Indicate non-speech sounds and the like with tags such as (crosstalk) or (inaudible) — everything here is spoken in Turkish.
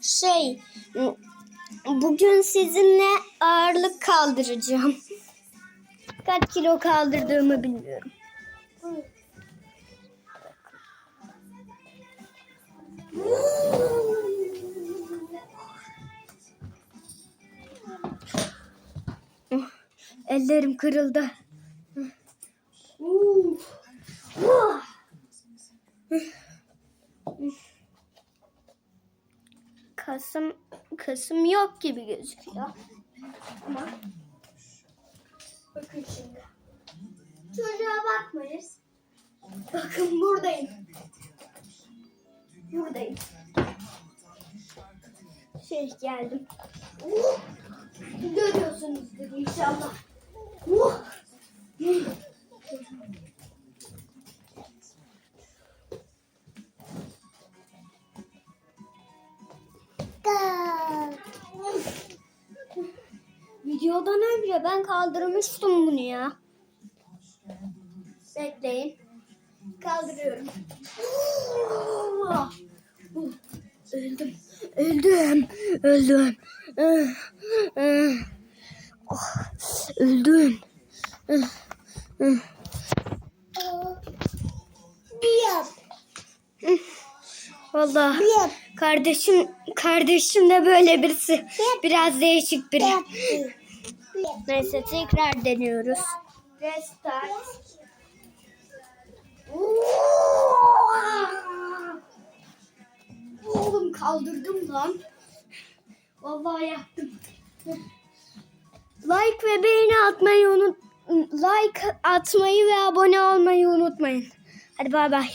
Şey, bugün sizinle ağırlık kaldıracağım. (laughs) Kaç kilo kaldırdığımı bilmiyorum. (laughs) Ellerim kırıldı. Kasım Kasım yok gibi gözüküyor. Ama bakın şimdi. Çocuğa bakmayız. Bakın buradayım. Buradayım. Şey geldim. Uh! Görüyorsunuzdur inşallah. Videodan önce ben kaldırmıştım bunu ya. Bekleyin. Kaldırıyorum. (gasps) Öldüm. Öldüm. Öldüm. Oh, Öldüm. Vallahi kardeşim kardeşim de böyle birisi. Biraz değişik biri. Neyse tekrar deniyoruz. Restart. Oğlum kaldırdım lan. Vallahi yaptım. Like ve beğeni atmayı unut like atmayı ve abone olmayı unutmayın. Hadi bay bay.